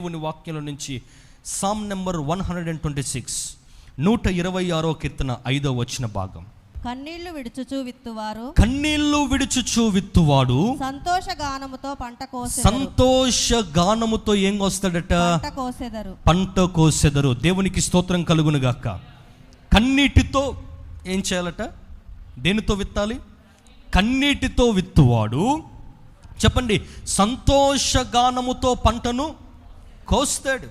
దేవుని వాక్యంలో నుంచి psalm number one hundred and twenty six నూట ఇరవై ఆరో కీర్తన ఐదో వచ్చిన భాగం. కన్నీళ్ళు విడుచుచు విత్తువారు కన్నీళ్ళు విడుచుచు విత్తువాడు సంతోష గానముతో పంట కోసెదరు. సంతోష గానముతో ఏం వస్తాడట పంట కోసెదరు. పంట కోసెదరు. దేవునికి స్తోత్రం కలుగును గాక కన్నీటితో ఏం చేయాలట? దేనితో విత్తాలి? కన్నీటితో విత్తువాడు. చెప్పండి సంతోష గానముతో పంటను కోస్తాడు.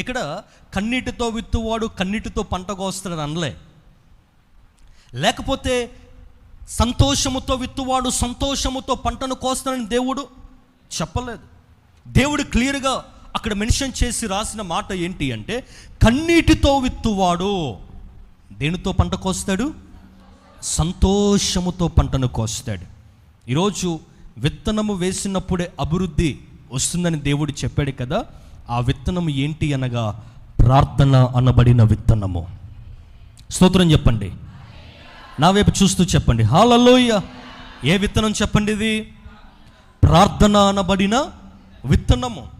ఇక్కడ కన్నీటితో విత్తువాడు కన్నీటితో పంట కోస్తాడు అనలే. లేకపోతే సంతోషముతో విత్తువాడు సంతోషముతో పంటను కోస్తాడని దేవుడు చెప్పలేదు. దేవుడు క్లియర్గా అక్కడ మెన్షన్ చేసి రాసిన మాట ఏంటి అంటే కన్నీటితో విత్తువాడు దేనితో పంట కోస్తాడు? సంతోషముతో పంటను కోస్తాడు. ఈరోజు విత్తనము వేసినప్పుడే అభివృద్ధి వస్తుందని దేవుడు చెప్పాడు కదా. ఆ విత్తనం ఏంటి అనగా ప్రార్థన అనబడిన విత్తనము. స్తోత్రం చెప్పండి. నా వైపు చూస్తూ చెప్పండి. హాలలోయ ఏ విత్తనం చెప్పండి ఇది? ప్రార్థన అనబడిన విత్తనము.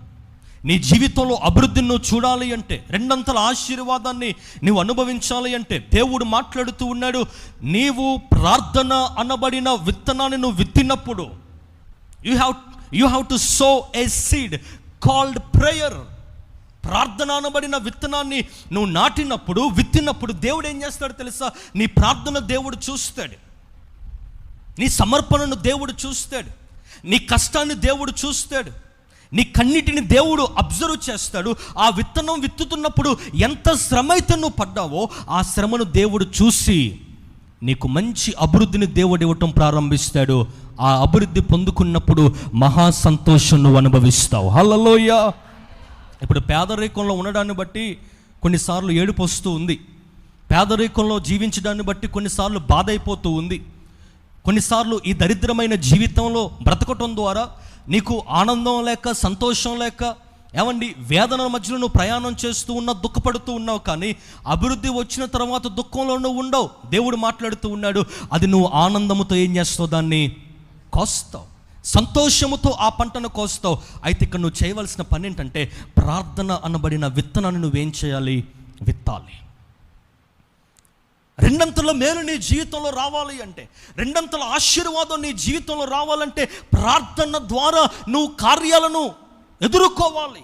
నీ జీవితంలో అభివృద్ధిని నువ్వు చూడాలి అంటే రెండంతల ఆశీర్వాదాన్ని నువ్వు అనుభవించాలి అంటే దేవుడు మాట్లాడుతూ ఉన్నాడు నీవు ప్రార్థన అనబడిన విత్తనాన్ని నువ్వు విత్తినప్పుడు you have you have to sow a seed called prayer ప్రార్థన అనబడిన విత్తనాన్ని నువ్వు నాటినప్పుడు విత్తినప్పుడు దేవుడు ఏం చేస్తాడు తెలుసా? నీ ప్రార్థన దేవుడు చూస్తాడు. నీ సమర్పణను దేవుడు చూస్తాడు. నీ కష్టాన్ని దేవుడు చూస్తాడు. నీ కన్నిటిని దేవుడు అబ్జర్వ్ చేస్తాడు. ఆ విత్తనం విత్తుతున్నప్పుడు ఎంత శ్రమ అయితే నువ్వు పడ్డావో ఆ శ్రమను దేవుడు చూసి నీకు మంచి అభివృద్ధిని దేవుడు ఇవ్వటం ప్రారంభిస్తాడు. ఆ అభివృద్ధి పొందుకున్నప్పుడు మహా సంతోషం నువ్వు అనుభవిస్తావు. హలలోయ ఇప్పుడు పేదరికంలో ఉండడాన్ని బట్టి కొన్నిసార్లు ఏడుపు వస్తూ ఉంది. పేదరికంలో జీవించడాన్ని బట్టి కొన్నిసార్లు బాధ అయిపోతూ ఉంది. కొన్నిసార్లు ఈ దరిద్రమైన జీవితంలో బ్రతకటం ద్వారా నీకు ఆనందం లేక సంతోషం లేక ఏమండి వేదన మధ్యలో నువ్వు ప్రయాణం చేస్తూ ఉన్నావు దుఃఖపడుతూ ఉన్నావు కానీ అభివృద్ధి వచ్చిన తర్వాత దుఃఖంలో నువ్వు ఉండవు. దేవుడు మాట్లాడుతూ ఉన్నాడు అది నువ్వు ఆనందముతో ఏం చేస్తావు దాన్ని? కోస్తావు. సంతోషముతో ఆ పంటను కోస్తావు. అయితే ఇక్కడ నువ్వు చేయవలసిన పని ఏంటంటే ప్రార్థన అనబడిన విత్తనాన్ని నువ్వేం చేయాలి? విత్తాలి. రెండంతల మేలు నీ జీవితంలో రావాలి అంటే రెండంతల ఆశీర్వాదం నీ జీవితంలో రావాలంటే ప్రార్థన ద్వారా నువ్వు కార్యాలను ఎదుర్కోవాలి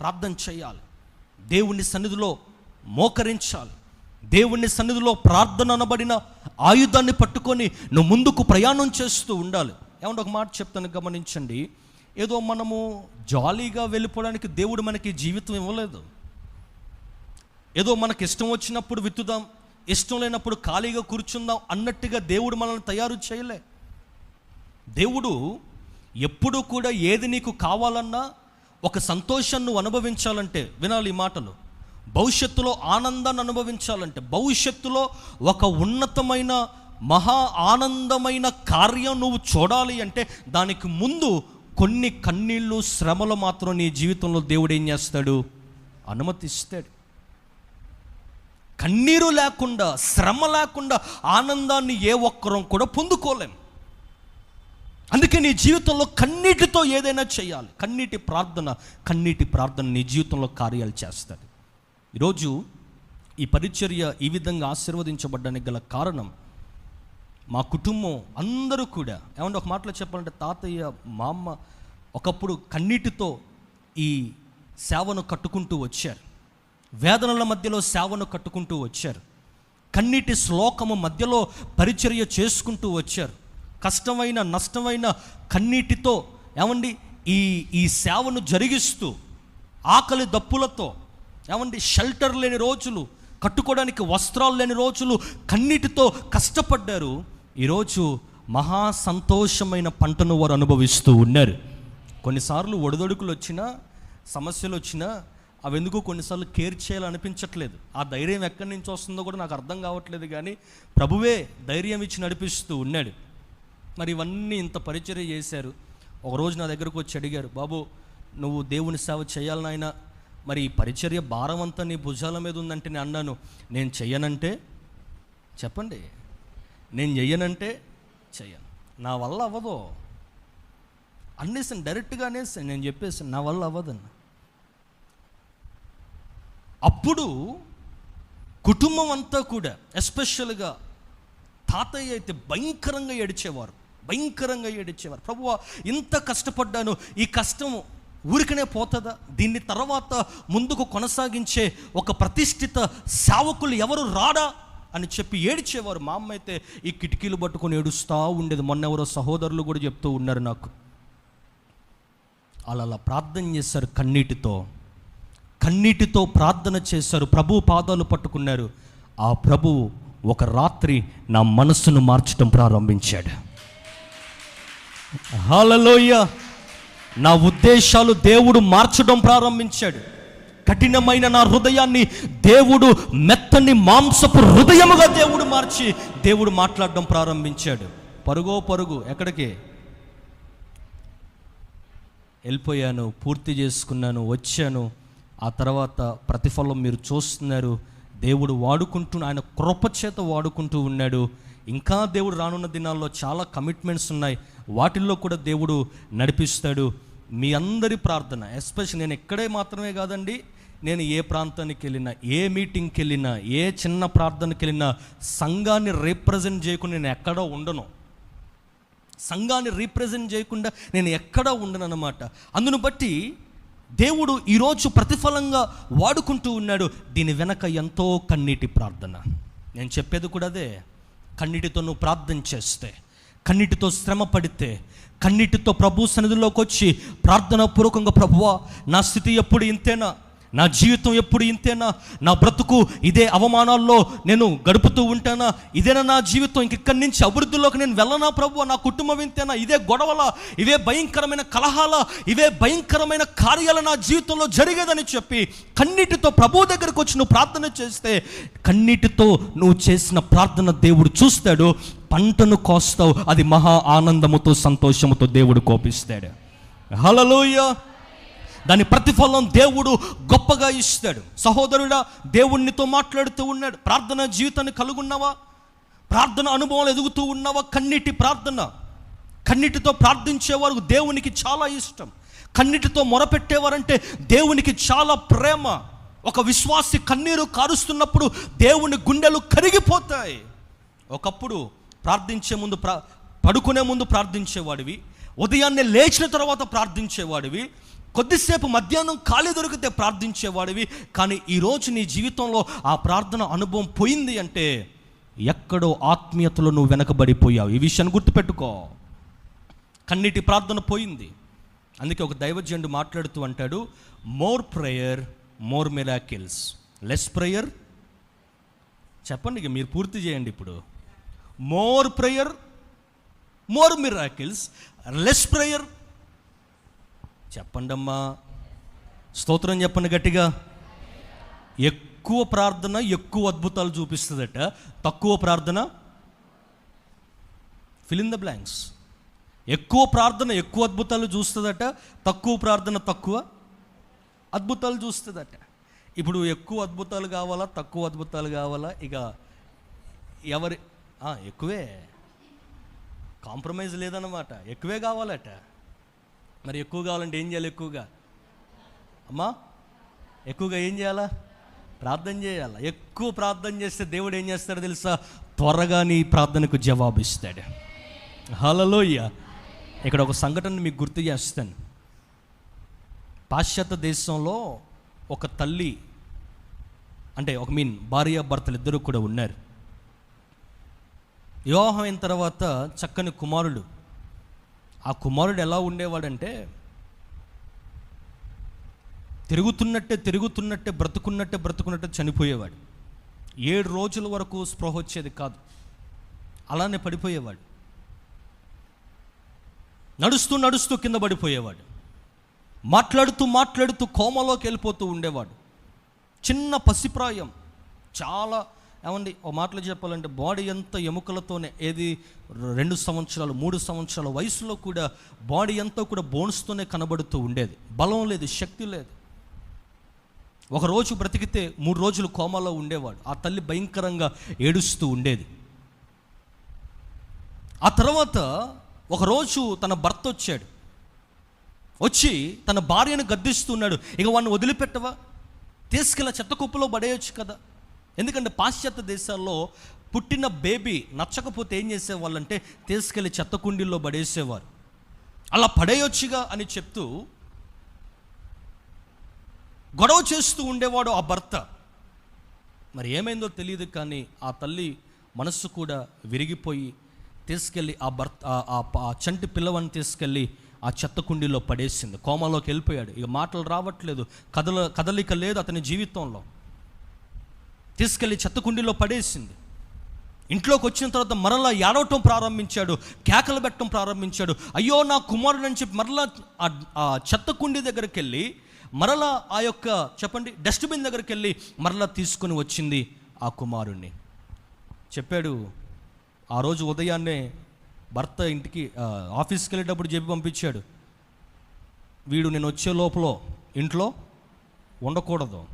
ప్రార్థన చేయాలి దేవుని సన్నిధిలో మోకరించాలి దేవుని సన్నిధిలో ప్రార్థన అనబడిన ఆయుధాన్ని పట్టుకొని నువ్వు ముందుకు ప్రయాణం చేస్తూ ఉండాలి. ఏమంటే ఒక మాట చెప్తాను గమనించండి. ఏదో మనము జాలీగా వెళ్ళిపోవడానికి దేవుడు మనకి జీవితం ఇవ్వలేదు. ఏదో మనకి ఇష్టం వచ్చినప్పుడు విత్తుదాం ఇష్టం లేనప్పుడు ఖాళీగా కూర్చుందాం అన్నట్టుగా దేవుడు మనల్ని తయారు చేయలే. దేవుడు ఎప్పుడు కూడా ఏది నీకు కావాలన్నా ఒక సంతోషాన్ని నువ్వు అనుభవించాలంటే వినాలి ఈ మాటలు. భవిష్యత్తులో ఆనందాన్ని అనుభవించాలంటే భవిష్యత్తులో ఒక ఉన్నతమైన మహా ఆనందమైన కార్యం నువ్వు చూడాలి అంటే దానికి ముందు కొన్ని కన్నీళ్ళు శ్రమలు మాత్రం నీ జీవితంలో దేవుడు ఏం చేస్తాడు? అనుమతిస్తాడు. కన్నీరు లేకుండా శ్రమ లేకుండా ఆనందాన్ని ఏ ఒక్కరం కూడా పొందుకోలేం. అందుకే నీ జీవితంలో కన్నీటితో ఏదైనా చేయాలి. కన్నీటి ప్రార్థన కన్నీటి ప్రార్థన నీ జీవితంలో కార్యాలు చేస్తుంది. ఈరోజు ఈ పరిచర్య ఈ విధంగా ఆశీర్వదించబడ్డానికి గల కారణం మా కుటుంబం అందరూ కూడా ఏమంటే ఒక మాటలో చెప్పాలంటే తాతయ్య మా అమ్మ ఒకప్పుడు కన్నీటితో ఈ సేవను కట్టుకుంటూ వచ్చారు. వేదనల మధ్యలో సేవను కట్టుకుంటూ వచ్చారు. కన్నీటి శ్లోకము మధ్యలో పరిచర్య చేసుకుంటూ వచ్చారు. కష్టమైన నష్టమైన కన్నీటితో ఏమండి ఈ ఈ సేవను జరిగిస్తూ ఆకలి దప్పులతో ఏమండి షెల్టర్ లేని రోజులు కట్టుకోవడానికి వస్త్రాలు లేని రోజులు కన్నీటితో కష్టపడ్డారు. ఈరోజు మహా సంతోషమైన పంటను వారు అనుభవిస్తూ ఉన్నారు. కొన్నిసార్లు ఒడిదొడుకులు వచ్చినా సమస్యలు వచ్చినా అవి ఎందుకు కొన్నిసార్లు కేర్ చేయాలనిపించట్లేదు. ఆ ధైర్యం ఎక్కడి నుంచి వస్తుందో కూడా నాకు అర్థం కావట్లేదు కానీ ప్రభువే ధైర్యం ఇచ్చి నడిపిస్తూ ఉన్నాడు. మరి ఇవన్నీ ఇంత పరిచర్య చేశారు. ఒకరోజు నా దగ్గరకు వచ్చి అడిగారు బాబు నువ్వు దేవుని సేవ చేయాలని ఆయన మరి ఈ పరిచర్య భారం అంతా నీ భుజాల మీద ఉందంటే నేను అన్నాను నేను చెయ్యనంటే చెప్పండి నేను చెయ్యనంటే చెయ్యను. నా వల్ల అవ్వదు. అనేసాను డైరెక్ట్గా అనేసాను నేను చెప్పేసాను నా వల్ల అవ్వదన్న. అప్పుడు కుటుంబం అంతా కూడా ఎస్పెషల్గా తాతయ్య అయితే భయంకరంగా ఏడిచేవారు. భయంకరంగా ఏడిచ్చేవారు ప్రభు ఇంత కష్టపడ్డాను ఈ కష్టం ఊరికనే పోతుందా? దీన్ని తర్వాత ముందుకు కొనసాగించే ఒక ప్రతిష్ఠిత సేవకులు ఎవరు రాడా? అని చెప్పి ఏడిచేవారు. మా అమ్మ అయితే ఈ కిటికీలు పట్టుకొని ఏడుస్తూ ఉండేది. మొన్న ఎవరో సహోదరులు కూడా చెప్తూ ఉన్నారు నాకు. అలా అలా ప్రార్థన చేశారు కన్నీటితో. కన్నీటితో ప్రార్థన చేశారు. ప్రభు పాదాలు పట్టుకున్నారు. ఆ ప్రభువు ఒక రాత్రి నా మనస్సును మార్చడం ప్రారంభించాడు. హాలలోయ. నా ఉద్దేశాలు దేవుడు మార్చడం ప్రారంభించాడు. కఠినమైన నా హృదయాన్ని దేవుడు మెత్తని మాంసపు హృదయముగా దేవుడు మార్చి దేవుడు మాట్లాడడం ప్రారంభించాడు. పరుగో పరుగు ఎక్కడికి? వెళ్ళిపోయాను పూర్తి చేసుకున్నాను వచ్చాను. ఆ తర్వాత ప్రతిఫలం మీరు చూస్తున్నారు. దేవుడు వాడుకుంటూ ఆయన కృపచేత వాడుకుంటూ ఉన్నాడు. ఇంకా దేవుడు రానున్న దినాల్లో చాలా కమిట్మెంట్స్ ఉన్నాయి. వాటిల్లో కూడా దేవుడు నడిపిస్తాడు. మీ అందరి ప్రార్థన ఎస్పెషల్ నేను ఎక్కడే మాత్రమే కాదండి నేను ఏ ప్రాంతానికి వెళ్ళినా ఏ మీటింగ్కి వెళ్ళినా ఏ చిన్న ప్రార్థనకి వెళ్ళినా సంఘాన్ని రిప్రజెంట్ చేయకుండా నేను ఎక్కడో ఉండను. సంఘాన్ని రీప్రజెంట్ చేయకుండా నేను ఎక్కడా ఉండను అనమాట అందును బట్టి దేవుడు ఈరోజు ప్రతిఫలంగా వాడుకుంటూ ఉన్నాడు. దీని వెనక ఎంతో కన్నీటి ప్రార్థన. నేను చెప్పేది కూడా అదే. కన్నీటితో నువ్వు ప్రార్థన చేస్తే కన్నీటితో శ్రమ పడితే కన్నీటితో ప్రభు సన్నిధిలోకి వచ్చి ప్రార్థనా పూర్వకంగా ప్రభువా నా స్థితి ఎప్పుడు ఇంతేనా? నా జీవితం ఎప్పుడు ఇంతేనా? నా బ్రతుకు ఇదే అవమానాల్లో నేను గడుపుతూ ఉంటానా? ఇదేనా నా జీవితం? ఇంకెక్కడి నుంచి అభివృద్ధిలోకి నేను వెళ్ళనా ప్రభు? నా కుటుంబం ఇంతేనా? ఇదే గొడవల? ఇవే భయంకరమైన కలహాల? ఇవే భయంకరమైన కార్యాలు నా జీవితంలో జరిగేదని చెప్పి కన్నీటితో ప్రభు దగ్గరకు వచ్చి నువ్వు ప్రార్థన చేస్తే కన్నీటితో నువ్వు చేసిన ప్రార్థన దేవుడు చూస్తాడు. పంటను కోస్తావు. అది మహా ఆనందముతో సంతోషముతో దేవుడు కోపిస్తాడు. హలలోయ దాని ప్రతిఫలం దేవుడు గొప్పగా ఇస్తాడు. సహోదరుడా దేవుణ్ణితో మాట్లాడుతూ ఉన్నాడు. ప్రార్థన జీవితాన్ని కలుగున్నావా? ప్రార్థన అనుభవాలు ఎదుగుతూ ఉన్నావా? కన్నీటి ప్రార్థన. కన్నీటితో ప్రార్థించేవారు దేవునికి చాలా ఇష్టం. కన్నీటితో మొరపెట్టేవారంటే దేవునికి చాలా ప్రేమ. ఒక విశ్వాసి కన్నీరు కారుస్తున్నప్పుడు దేవుని గుండెలు కరిగిపోతాయి. ఒకప్పుడు ప్రార్థించే ముందు ప్రా పడుకునే ముందు ప్రార్థించేవాడివి. ఉదయాన్నే లేచిన తర్వాత ప్రార్థించేవాడివి. కొద్దిసేపు మధ్యాహ్నం ఖాళీ దొరికితే ప్రార్థించేవాడివి. కానీ ఈరోజు నీ జీవితంలో ఆ ప్రార్థన అనుభవం పోయింది అంటే ఎక్కడో ఆత్మీయతలో నువ్వు వెనకబడిపోయావు. ఈ విషయాన్ని గుర్తుపెట్టుకో. కన్నీటి ప్రార్థన పోయింది. అందుకే ఒక దైవజనుడు మాట్లాడుతూ అంటాడు more prayer more miracles less prayer చెప్పండి మీరు పూర్తి చేయండి ఇప్పుడు. More prayer more miracles less prayer చెప్పండమ్మా. స్తోత్రం చెప్పండి గట్టిగా. ఎక్కువ ప్రార్థన ఎక్కువ అద్భుతాలు చూపిస్తుందట. తక్కువ ప్రార్థన ఫిల్ ఇన్ ద బ్లాంక్స్ ఎక్కువ ప్రార్థన ఎక్కువ అద్భుతాలు చూస్తుందట. తక్కువ ప్రార్థన తక్కువ అద్భుతాలు చూస్తుందట. ఇప్పుడు ఎక్కువ అద్భుతాలు కావాలా తక్కువ అద్భుతాలు కావాలా? ఇక ఎవరి ఎక్కువే. కాంప్రమైజ్ లేదన్నమాట. ఎక్కువే కావాలట. మరి ఎక్కువ కావాలంటే ఏం చేయాలి ఎక్కువగా? అమ్మా ఎక్కువగా ఏం చేయాలా? ప్రార్థన చేయాలా? ఎక్కువ ప్రార్థన చేస్తే దేవుడు ఏం చేస్తాడో తెలుసా? త్వరగా నీ ప్రార్థనకు జవాబిస్తాడు. హలలోయ ఇక్కడ ఒక సంఘటన మీకు గుర్తు చేస్తాను. పాశ్చాత్య దేశంలో ఒక తల్లి అంటే ఒక మీన్ భార్య భర్తలు ఇద్దరు కూడా ఉన్నారు. వివాహం అయిన తర్వాత చక్కని కుమారుడు ఆ కుమారుడు ఎలా ఉండేవాడంటే తిరుగుతున్నట్టే తిరుగుతున్నట్టే బ్రతుకున్నట్టే బ్రతుకున్నట్టే చనిపోయేవాడు. ఏడు రోజుల వరకు స్పృహ వచ్చేది కాదు. అలానే పడిపోయేవాడు. నడుస్తూ నడుస్తూ కింద పడిపోయేవాడు. మాట్లాడుతూ మాట్లాడుతూ కోమలోకి వెళ్ళిపోతూ ఉండేవాడు. చిన్న పసిప్రాయం చాలా ఏమండి ఓ మాటలు చెప్పాలంటే బాడీ ఎంత ఎముకలతోనే ఏది రెండు సంవత్సరాలు మూడు సంవత్సరాల వయసులో కూడా బాడీ అంతా కూడా బోన్స్తోనే కనబడుతూ ఉండేది. బలం లేదు శక్తి లేదు. ఒకరోజు బ్రతికితే మూడు రోజులు కోమాలో ఉండేవాడు. ఆ తల్లి భయంకరంగా ఏడుస్తూ ఉండేది. ఆ తర్వాత ఒకరోజు తన భర్త వచ్చాడు. వచ్చి తన భార్యను గద్దిస్తున్నాడు ఇక వాడిని వదిలిపెట్టవా? తీసుకెళ్ళి చెత్త కుప్పలో పడేయచ్చు కదా. ఎందుకంటే పాశ్చాత్య దేశాల్లో పుట్టిన బేబీ నచ్చకపోతే ఏం చేసేవాళ్ళంటే తీసుకెళ్ళి చెత్త కుండీల్లో పడేసేవారు. అలా పడేయొచ్చుగా అని చెప్తూ గొడవ చేస్తూ ఉండేవాడు ఆ భర్త. మరి ఏమైందో తెలియదు కానీ ఆ తల్లి మనస్సు కూడా విరిగిపోయి తీసుకెళ్ళి ఆ భర్త ఆ- ఆ చంటి పిల్లవాడిని తీసుకెళ్ళి ఆ చెత్త కుండీలో పడేసింది. కోమాలోకి వెళ్ళిపోయాడు. ఇక మాటలు రావట్లేదు. కదల కదలిక లేదు అతని జీవితంలో. తీసుకెళ్ళి చెత్త కుండీలో పడేసింది. ఇంట్లోకి వచ్చిన తర్వాత మరలా ఏడవటం ప్రారంభించాడు కేకలు పెట్టడం ప్రారంభించాడు. అయ్యో నా కుమారుడు అని చెప్పి మరలా ఆ- ఆ చెత్త కుండీ దగ్గరికి వెళ్ళి మరలా ఆ యొక్క చెప్పండి డస్ట్బిన్ దగ్గరికి వెళ్ళి మరలా తీసుకొని వచ్చింది ఆ కుమారుణ్ణి. చెప్పాడు ఆ రోజు ఉదయాన్నే భర్త ఇంటికి ఆఫీస్కి వెళ్ళేటప్పుడు చెప్పి పంపించాడు. వీడు నేను వచ్చే లోపల ఇంట్లో ఉండకూడదు.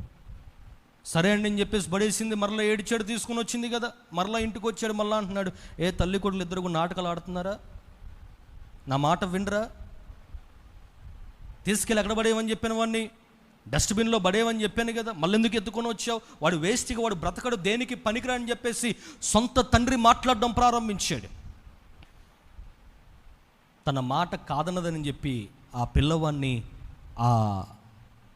సరే అండి అని చెప్పేసి పడేసింది. మరలా ఏడిచాడు తీసుకుని వచ్చింది కదా. మరలా ఇంటికి వచ్చాడు మళ్ళా అంటున్నాడు ఏ తల్లి కొడుకులు ఇద్దరు కూడా నాటకాలు ఆడుతున్నారా? నా మాట వినరా? తీసుకెళ్ళి ఎక్కడ పడేయమని చెప్పాను వాడిని డస్ట్బిన్లో పడేయమని చెప్పాను కదా. మళ్ళీ ఎందుకు ఎత్తుకొని వచ్చావు? వాడు వేస్ట్గా వాడు బ్రతకడు దేనికి పనికిరాని చెప్పేసి సొంత తండ్రి మాట్లాడడం ప్రారంభించాడు. తన మాట కాదన్నదని చెప్పి ఆ పిల్లవాడిని ఆ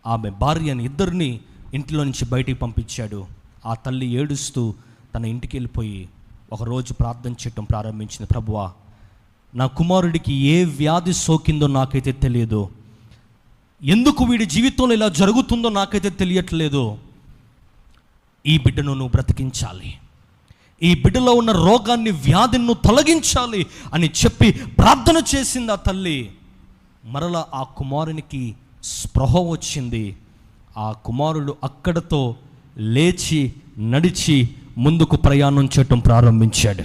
ఆమె భార్యని ఇద్దరిని ఇంట్లో నుంచి బయటికి పంపించాడు. ఆ తల్లి ఏడుస్తూ తన ఇంటికి వెళ్ళిపోయి ఒకరోజు ప్రార్థన చేయటం ప్రారంభించింది. ప్రభువా నా కుమారుడికి ఏ వ్యాధి సోకిందో నాకైతే తెలియదు. ఎందుకు వీడి జీవితంలో ఇలా జరుగుతుందో నాకైతే తెలియట్లేదు. ఈ బిడ్డను నువ్వు బ్రతికించాలి. ఈ బిడ్డలో ఉన్న రోగాన్ని వ్యాధిని నువ్వు తొలగించాలి అని చెప్పి ప్రార్థన చేసింది ఆ తల్లి. మరలా ఆ కుమారునికి స్పృహ వచ్చింది. ఆ కుమారుడు అక్కడతో లేచి నడిచి ముందుకు ప్రయాణం చేయటం ప్రారంభించాడు.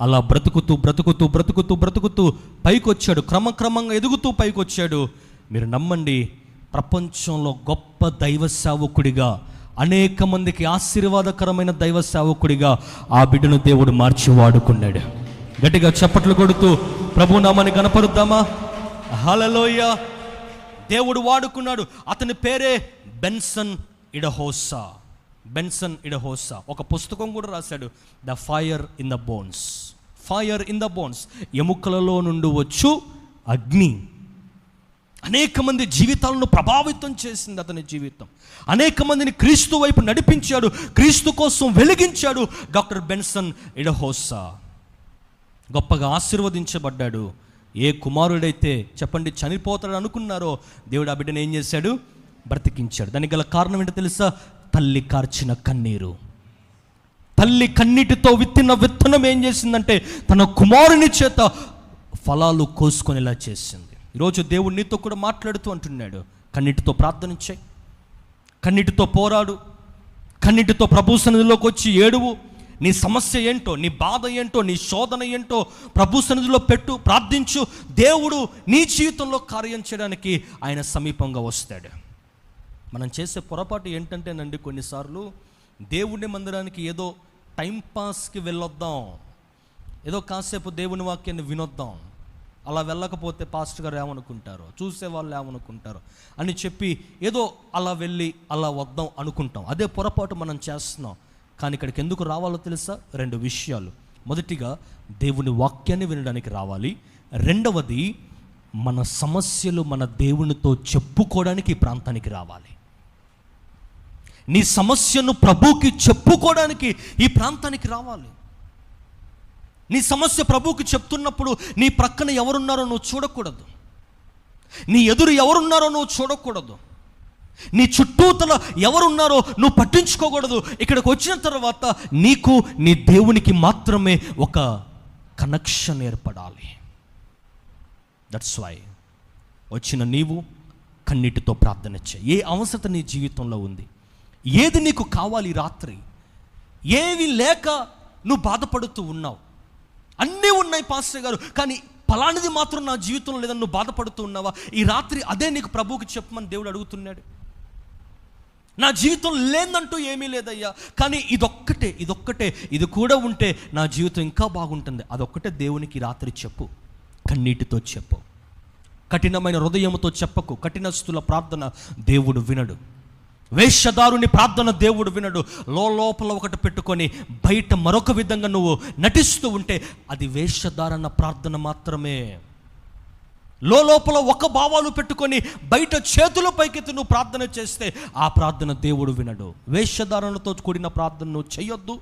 అలా బ్రతుకుతూ బ్రతుకుతూ బ్రతుకుతూ బ్రతుకుతూ పైకొచ్చాడు. క్రమక్రమంగా ఎదుగుతూ పైకొచ్చాడు. మీరు నమ్మండి ప్రపంచంలో గొప్ప దైవ సేవకుడిగా అనేక మందికి ఆశీర్వాదకరమైన దైవ సేవకుడిగా ఆ బిడ్డను దేవుడు మార్చి వాడుకున్నాడు. గట్టిగా చప్పట్లు కొడుతూ ప్రభు నామాన్ని కనపరుద్దామా హలలోయ దేవుడు వాడుకున్నాడు. అతని పేరే బెన్సన్ ఇడహోసా. బెన్సన్ ఇడహోసా. ఒక పుస్తకం కూడా రాశాడు. The fire in the bones. Fire in the bones. ఎముకలలో నుండి వచ్చు అగ్ని. అనేక మంది జీవితాలను ప్రభావితం చేసింది అతని జీవితం. అనేక మందిని క్రీస్తు వైపు నడిపించాడు. క్రీస్తు కోసం వెలిగించాడు డాక్టర్ బెన్సన్ ఇడహోసా. గొప్పగా ఆశీర్వదించబడ్డాడు. ఏ కుమారుడైతే చెప్పండి చనిపోతాడు అనుకున్నారో దేవుడు ఆ బిడ్డను ఏం చేశాడు? బ్రతికించాడు. దానికి గల కారణం ఏంటో తెలుసా? తల్లి కార్చిన కన్నీరు. తల్లి కన్నీటితో విత్తిన విత్తనం ఏం చేసిందంటే తన కుమారుని చేత ఫలాలు కోసుకునేలా చేసింది. ఈరోజు దేవుడు నీతో కూడా మాట్లాడుతూ అంటున్నాడు. కన్నీటితో ప్రార్థన చేయి. కన్నీటితో పోరాడు. కన్నీటితో ప్రభు సన్నిధిలోకి వచ్చి ఏడువు. నీ సమస్య ఏంటో నీ బాధ ఏంటో నీ శోధన ఏంటో ప్రభు సన్నిధిలో పెట్టు ప్రార్థించు. దేవుడు నీ జీవితంలో కార్యం చేయడానికి ఆయన సమీపంగా వస్తాడు. మనం చేసే పొరపాటు ఏంటంటేనండి కొన్నిసార్లు దేవుని మందిరానికి ఏదో టైంపాస్కి వెళ్ళొద్దాం. ఏదో కాసేపు దేవుని వాక్యాన్ని వినొద్దాం. అలా వెళ్ళకపోతే పాస్టర్ గారు ఏమనుకుంటారో? చూసే వాళ్ళు ఏమనుకుంటారో? అని చెప్పి ఏదో అలా వెళ్ళి అలా వద్దాం అనుకుంటాం. అదే పొరపాటు మనం చేస్తున్నాం. కానీ ఇక్కడికి ఎందుకు రావాలో తెలుసా? రెండు విషయాలు. మొదటిగా దేవుని వాక్యాన్ని వినడానికి రావాలి. రెండవది మన సమస్యలు మన దేవునితో చెప్పుకోవడానికి ఈ ప్రాంతానికి రావాలి. నీ సమస్యను ప్రభుకి చెప్పుకోవడానికి ఈ ప్రాంతానికి రావాలి. నీ సమస్య ప్రభువుకి చెప్తున్నప్పుడు నీ ప్రక్కన ఎవరున్నారో నువ్వు చూడకూడదు. నీ ఎదురు ఎవరున్నారో నువ్వు చూడకూడదు. నీ చుట్టూతల ఎవరున్నారో నువ్వు పట్టించుకోకూడదు. ఇక్కడికి వచ్చిన తర్వాత నీకు నీ దేవునికి మాత్రమే ఒక కనెక్షన్ ఏర్పడాలి. దట్స్ వై వచ్చిన నీవు కన్నీటితో ప్రార్థన చేయి. ఏ అవసరత నీ జీవితంలో ఉంది? ఏది నీకు కావాలి రాత్రి? ఏవి లేక నువ్వు బాధపడుతూ ఉన్నావు? అన్నీ ఉన్నాయి పాస్టర్ గారు కానీ ఫలానిది మాత్రం నా జీవితంలో లేదని నువ్వు బాధపడుతూ ఉన్నావా? ఈ రాత్రి అదే నీకు ప్రభువుకి చెప్పమని దేవుడు అడుగుతున్నాడు. నా జీవితం లేదంటూ ఏమీ లేదయ్యా. కానీ ఇదొక్కటే ఇదొక్కటే ఇది కూడా ఉంటే నా జీవితం ఇంకా బాగుంటుంది. అదొక్కటే దేవునికి రాత్రి చెప్పు కన్నీటితో చెప్పు. కఠినమైన హృదయముతో చెప్పకు కఠినస్తుల ప్రార్థన దేవుడు వినడు. వేషధారుని ప్రార్థన దేవుడు వినడు. లోపల ఒకటి పెట్టుకొని బయట మరొక విధంగా నువ్వు నటిస్తూ ఉంటే అది వేషధారణ ప్రార్థన మాత్రమే. లోపల ఒక భావాలు పెట్టుకొని బయట చేతుల పైకెత్తి నువ్వు ప్రార్థన చేస్తే ఆ ప్రార్థన దేవుడు వినడు. వేషధారణతో కూడిన ప్రార్థన నువ్వు చేయొద్దు.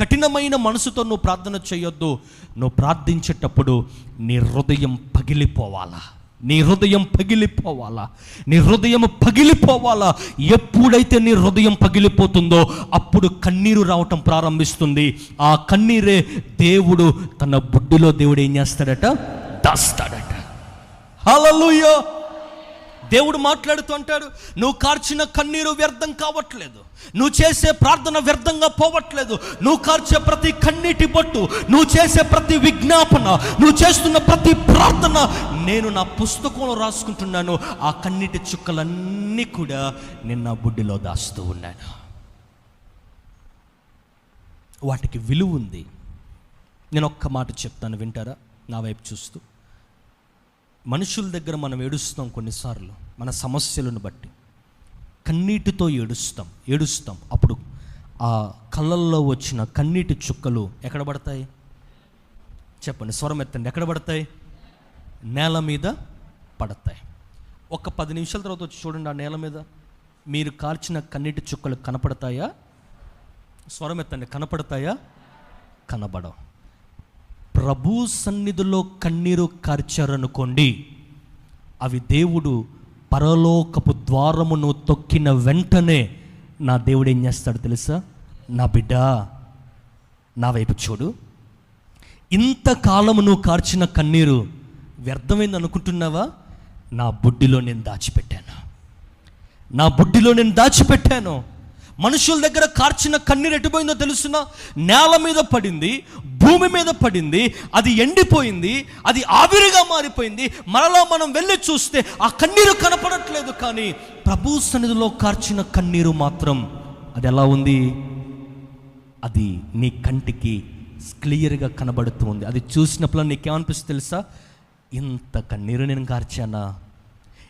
కఠినమైన మనసుతో నువ్వు ప్రార్థన చేయొద్దు. నువ్వు ప్రార్థించేటప్పుడు నీ హృదయం పగిలిపోవాలా? నీ హృదయం పగిలిపోవాలా? నీ హృదయం పగిలిపోవాలా? ఎప్పుడైతే నీ హృదయం పగిలిపోతుందో అప్పుడు కన్నీరు రావటం ప్రారంభిస్తుంది. ఆ కన్నీరే దేవుడు తన బుడ్డిలో దేవుడు ఏం చేస్తాడట? దాస్తాడట. హల్లెలూయా. దేవుడు మాట్లాడుతూ అంటాడు నువ్వు కార్చిన కన్నీరు వ్యర్థం కావట్లేదు. నువ్వు చేసే ప్రార్థన వ్యర్థంగా పోవట్లేదు. నువ్వు కార్చే ప్రతి కన్నీటి బొట్టు నువ్వు చేసే ప్రతి విజ్ఞాపన నువ్వు చేస్తున్న ప్రతి ప్రార్థన నేను నా పుస్తకంలో రాసుకుంటున్నాను. ఆ కన్నీటి చుక్కలన్నీ కూడా నేను నా బుడ్డిలో దాస్తూ ఉన్నాను. వాటికి విలువ ఉంది. నేను ఒక్క మాట చెప్తాను వింటారా? నా వైపు చూస్తూ. మనుషుల దగ్గర మనం ఏడుస్తాం కొన్నిసార్లు మన సమస్యలను బట్టి. కన్నీటితో ఏడుస్తాం ఏడుస్తాం. అప్పుడు ఆ కళ్ళల్లో వచ్చిన కన్నీటి చుక్కలు ఎక్కడ పడతాయి? చెప్పండి స్వరం ఎత్తండి. ఎక్కడ పడతాయి? నేల మీద పడతాయి. ఒక పది నిమిషాల తర్వాత వచ్చి చూడండి ఆ నేల మీద. మీరు కార్చిన కన్నీటి చుక్కలు కనపడతాయా? స్వరం ఎత్తండి. కనపడతాయా? కనబడవు. ప్రభు సన్నిధిలో కన్నీరు కార్చారనుకోండి అవి దేవుడు పరలోకపు ద్వారమును తొక్కిన వెంటనే నా దేవుడు ఏం చేస్తాడు తెలుసా? నా బిడ్డ నా వైపు చూడు. ఇంతకాలము నువ్వు కార్చిన కన్నీరు వ్యర్థమైంది అనుకుంటున్నావా? నా బుడ్డిలో నేను దాచిపెట్టాను. నా బుడ్డిలో నేను దాచిపెట్టాను. మనుషుల దగ్గర కార్చిన కన్నీరు ఎటుపోయిందో తెలుసునా నేల మీద పడింది భూమి మీద పడింది అది ఎండిపోయింది అది ఆవిరిగా మారిపోయింది. మరలా మనం వెళ్ళి చూస్తే ఆ కన్నీరు కనపడట్లేదు కానీ ప్రభు సన్నిధిలో కార్చిన కన్నీరు మాత్రం అది ఎలా ఉంది? అది నీ కంటికి క్లియర్గా కనబడుతూ ఉంది. అది చూసినప్పుడు నీకేమనిపిస్తుంది తెలుసా? ఇంత కన్నీరు నేను కార్చానా?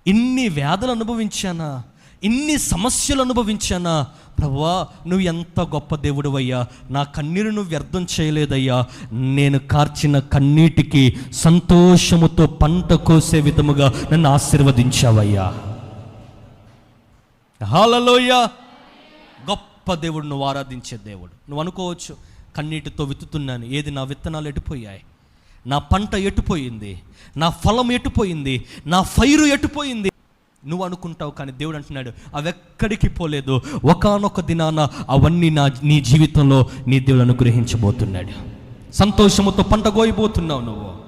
ఇన్ని వ్యాధులు అనుభవించానా? ఇన్ని సమస్యలు అనుభవించానా? ప్రభువా నువ్వు ఎంత గొప్ప దేవుడు అయ్యా నా కన్నీరును వ్యర్థం చేయలేదయ్యా. నేను కార్చిన కన్నీటికి సంతోషముతో పంట కోసే విధముగా నన్ను ఆశీర్వదించావయ్యా. హాలలోయ. గొప్ప దేవుడు నువ్వు ఆరాధించే దేవుడు. నువ్వు అనుకోవచ్చు కన్నీటితో విత్తుతున్నాను ఏది నా విత్తనాలు ఎటుపోయాయి? నా పంట ఎటుపోయింది? నా ఫలం ఎటుపోయింది? నా ఫైరు ఎటుపోయింది? నువ్వు అనుకుంటావు కానీ దేవుడు అంటున్నాడు అవి ఎక్కడికి పోలేదు. ఒకానొక దినాన అవన్నీ నా నీ జీవితంలో నీ దేవుడు అనుగ్రహించబోతున్నాడు. సంతోషముతో పంట కోయబోతున్నావు నువ్వు.